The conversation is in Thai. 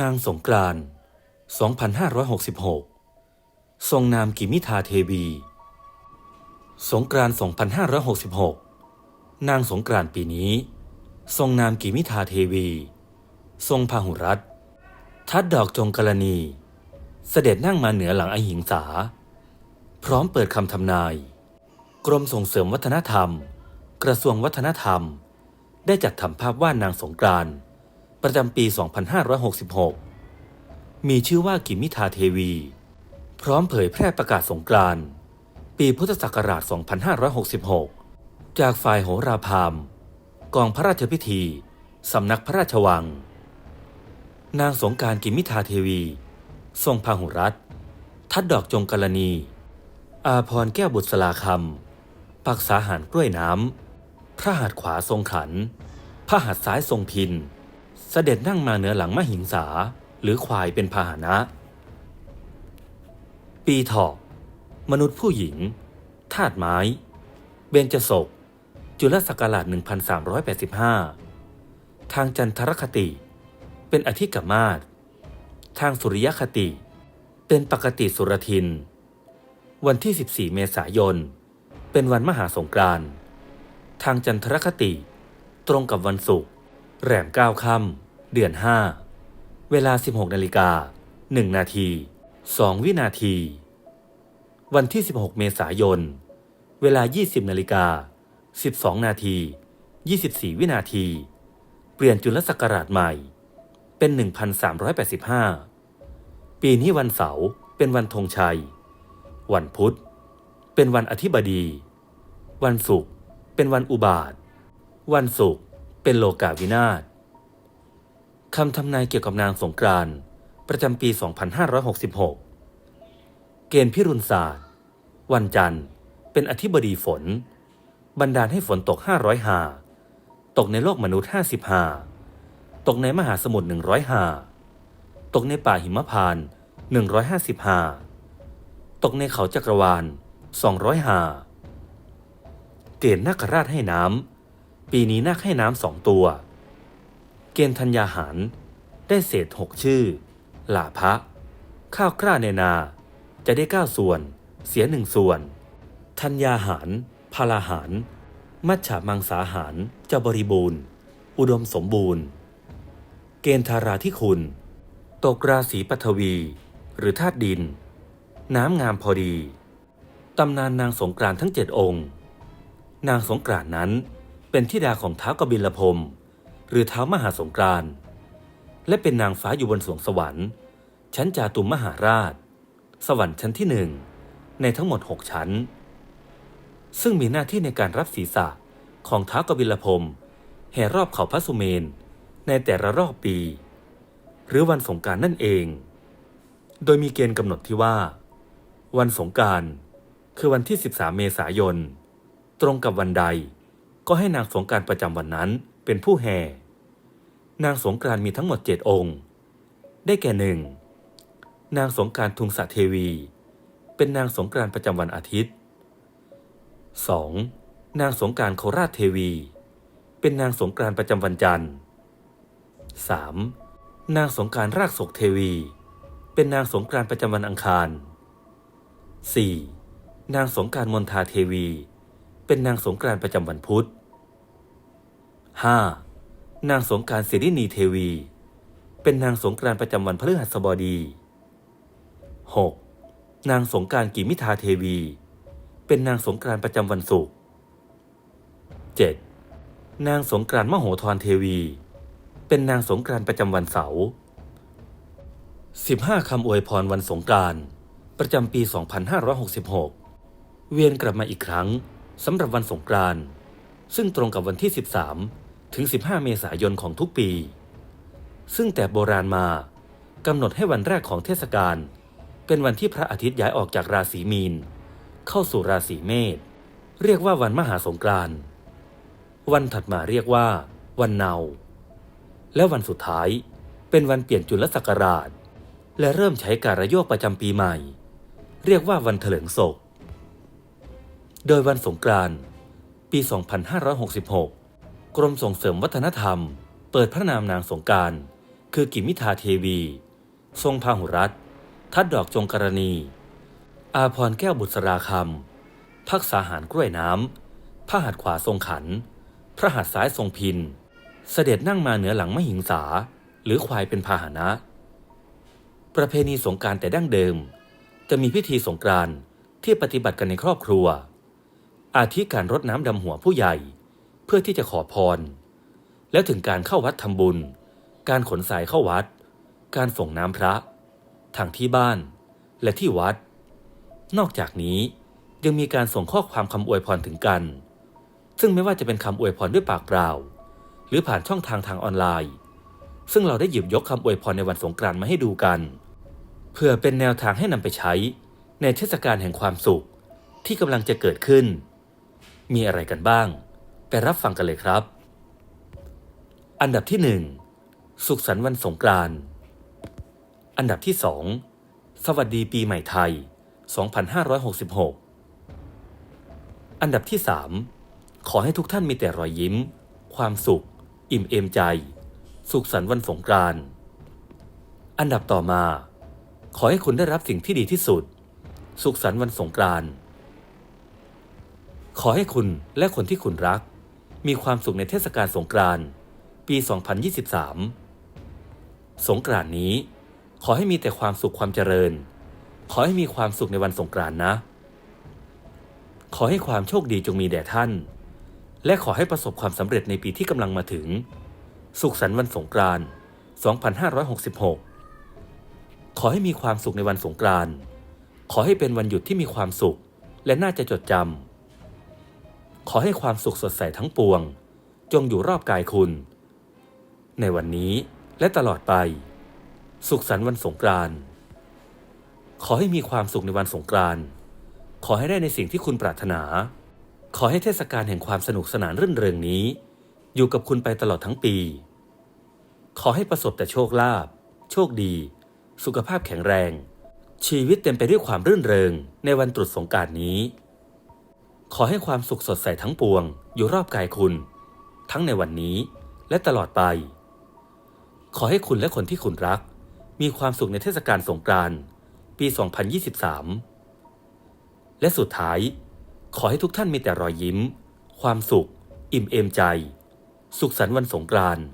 นางสงกรานต์ 2566 ทรงนามกิมิทาเทวี สงกรานต์ 2566 นางสงกรานต์ปีนี้ ทรงนามกิมิทาเทวี ทรงพาหุรัตทัดดอกจงกรณี เสด็จนั่งมาเหนือหลังอหิงสา พร้อมเปิดคำทำนาย กรมส่งเสริมวัฒนธรรม กระทรวงวัฒนธรรม ได้จัดทำภาพวาดนางสงกรานต์ ประจำปี 2566 มีชื่อว่ากิมิทาเทวี พร้อมเผยแพร่ประกาศสงกรานต์ปีพุทธศักราช 2566 จากฝ่ายโหราพามกองพระราชพิธี สำนักพระราชวัง นางสงกรารกิมิทาเทวี ทรงพาหุรัตทัดดอกจงกรณี อาพรแก้วบุตรสลาคำปักษาหารกล้วยน้ำพระหัตถ์ขวาทรงขัน พระหัตถ์ซ้ายทรงพิน เสด็จนั่งมาเหนือหลังมหิงสา หรือควายเป็นพาหนะ ปีถาะมนุษย์ผู้หญิงธาตุไม้ เบญจศก จุลศักราช 1385 ทางจันทรคติ เป็นอธิกมาศทางสุริยคติ เป็นปกติสุรทิน วันที่ 14 เมษายน เป็นวันมหาสงกรานต์ทางจันทรคติ ตรงกับวันศุกร์แรมเก้าค่ำ เดือน 5 เวลา 16นาฬิกา1นาที 2 วินาที วันที่ 16 เมษายน เวลา 20นาฬิกา12 นาที 24 วินาที เปลี่ยนจุลศักราชใหม่ เป็น 1385 ปีนี้วันเสาร์เป็นวันธงชัย วันพุธ เป็นวันอธิบดี วันศุกร์เป็นวันอุบาท วันศุกร์เป็นโลกาวินาศ คำทำนายเกี่ยวกับนางสงกรานต์ประจำปี 2566 เกณฑ์พิรุณศาสตร์ วันจันทร์ เป็นอธิบดีฝน บันดาลให้ฝนตก 500หา ตกในโลกมนุษย์ 50หา ตกในมหาสมุทร 100หา ตกในป่าหิมพานต์150หา ตกในเขาจักรวาล 200หา เกณฑ์นาคราชให้น้ำ ปีนี้นาคให้น้ำสองตัว เกณฑ์ธัญญาหาร ได้เศษหกชื่อ หลาพะ ข้าวกล้าในนา จะได้เก้าส่วน เสียหนึ่งส่วน ธัญญาหาร พาลาหาร มัจฉามังสาหารจะบริบูรณ์ อุดมสมบูรณ์ เกณฑ์ธาราที่คุณ ตกราศีปัทวี หรือธาตุดิน น้ำงามพอดี ตำนานนางสงกรานทั้งเจ็ดองค์ นางสงกรานนั้นเป็นธิดาของท้าวกบิลพรม หรือท้าวมหาสงกรานและเป็นนางฟ้าอยู่บนสวงสวรรค์ ชั้นจาตุมมหาราช สวรรค์ชั้นที่หนึ่งในทั้งหมดหกชั้น ซึ่งมีหน้าที่ในการรับศีรษะของท้าวกบิลพรมแห่รอบเขาพระสุเมน ในแต่ละรอบปี หรือวันสงการนั่นเอง โดยมีเกณฑ์กำหนดที่ว่า วันสงการคือวันที่ 13 เมษายน ตรงกับวันใดก็ให้นางสงการประจำวันนั้นเป็นผู้แห่ นางสงกรานมีทั้งหมดเจ็ดองค์ ได้แก่หนึ่งนางสงการทุงสะเทวี เป็นนางสงกานต์ประจำวันอาทิตย์ 2. นางสงการโคราชเทวี เป็นนางสงกานต์ประจำวันจันทร์ 3. นางสงการรากศกเทวี เป็นนางสงกานต์ประจำวันอังคาร 4. นางสงการมนทาเทวี เป็นนางสงกานต์ประจำวันพุธ 5. นางสงการศิรินีเทวี เป็นนางสงกานต์ประจำวันพฤหัสบดี 6. นางสงการกิมิทาเทวี เป็นนางสงกานต์ประจำวันศุกร์ 7. นางสงกรานต์มโหธรเทวี เป็นนางสงกานต์ประจำวันเสาร์ 15 คำอวยพรวันสงกานต์ประจำปี 2566 เวียนกลับมาอีกครั้งสำหรับวันสงกานต์ซึ่งตรงกับวันที่ 13 ถึง 15 เมษายนของทุกปี ซึ่งแต่โบราณมากำหนดให้วันแรกของเทศกาลเป็นวันที่พระอาทิตย์ย้ายออกจากราศีมีน เข้าสู่ราศีเมษเรียกว่าวันมหาสงกรานต์วันถัดมาเรียกว่า วันเนา และวันสุดท้ายเป็นวันเปลี่ยนจุลศักราช และเริ่มใช้การระโยกประจำปีใหม่ เรียกว่าวันเถลิงศก โดยวันสงกรานต์ปี 2566 กรมส่งเสริมวัฒนธรรม เปิดพระนามนางสงการ คือกิมิทาเทวี ทรงพาหุรัตทัดดอกจงกรณี อาพรแก้วบุษราคำพักษาหารกล้วยน้ำพระหัตถ์ขวาทรงขัน พระหัตถ์ซ้ายทรงพิน เสด็จนั่งมาเหนือหลังมหิงสา หรือควายเป็นพาหนะ ประเพณีสงการแต่ดั้งเดิม จะมีพิธีสงกรานที่ปฏิบัติกันในครอบครัว อาทิการรดน้ำดำหัวผู้ใหญ่ เพื่อที่จะขอพร แล้วถึงการเข้าวัดทำบุญ การขนสายเข้าวัด การส่งน้ำพระ ทางที่บ้าน และที่วัด นอกจากนี้ยังมีการส่งข้อความคำอวยพรถึงกัน ซึ่งไม่ว่าจะเป็นคำอวยพรด้วยปากเปล่า หรือผ่านช่องทางทางออนไลน์ ซึ่งเราได้หยิบยกคำอวยพรในวันสงกรานต์มาให้ดูกัน เพื่อเป็นแนวทางให้นำไปใช้ในเทศกาลแห่งความสุขที่กำลังจะเกิดขึ้น มีอะไรกันบ้าง ไปรับฟังกันเลยครับ อันดับที่หนึ่งสุขสันต์วันสงกรานต์อันดับที่สองสวัสดีปีใหม่ไทย 2566 อันดับที่สามขอให้ทุกท่านมีแต่รอยยิ้ม ความสุข อิ่มเอมใจ สุขสันต์วันสงกรานต์อันดับต่อมา ขอให้คุณได้รับสิ่งที่ดีที่สุด สุขสันต์วันสงกรานต์ขอให้คุณและคนที่คุณรัก มีความสุขในเทศกาลสงกรานต์ปี 2023 สงกรานต์นี้ ขอให้มีแต่ความสุขความเจริญ ขอให้มีความสุขในวันสงกรานต์นะ ขอให้ความโชคดีจงมีแด่ท่าน และขอให้ประสบความสำเร็จในปีที่กำลังมาถึง สุขสันต์วันสงกรานต์2566 ขอให้มีความสุขในวันสงกรานต์ขอให้เป็นวันหยุดที่มีความสุข และน่าจะจดจำ ขอให้ความสุขสดใสทั้งปวง จงอยู่รอบกายคุณ ในวันนี้และตลอดไป สุขสันต์วันสงกรานต์ขอให้มีความสุขในวันสงกรานต์ขอให้ได้ในสิ่งที่คุณปรารถนา ขอให้เทศกาลแห่งความสนุกสนานรื่นเริงนี้ อยู่กับคุณไปตลอดทั้งปี ขอให้ประสบแต่โชคลาภโชคดี สุขภาพแข็งแรง ชีวิตเต็มไปด้วยความรื่นเริงในวันตรุษสงกรารนี้ ขอให้ความสุขสดใสทั้งปวง อยู่รอบกายคุณ ทั้งในวันนี้และตลอดไป ขอให้คุณและคนที่คุณรัก มีความสุขในเทศกาลสงกรานต์ปี 2023 และสุดท้าย ขอให้ทุกท่านมีแต่รอยยิ้ม ความสุข อิ่มเอมใจ สุขสันต์วันสงกรานต์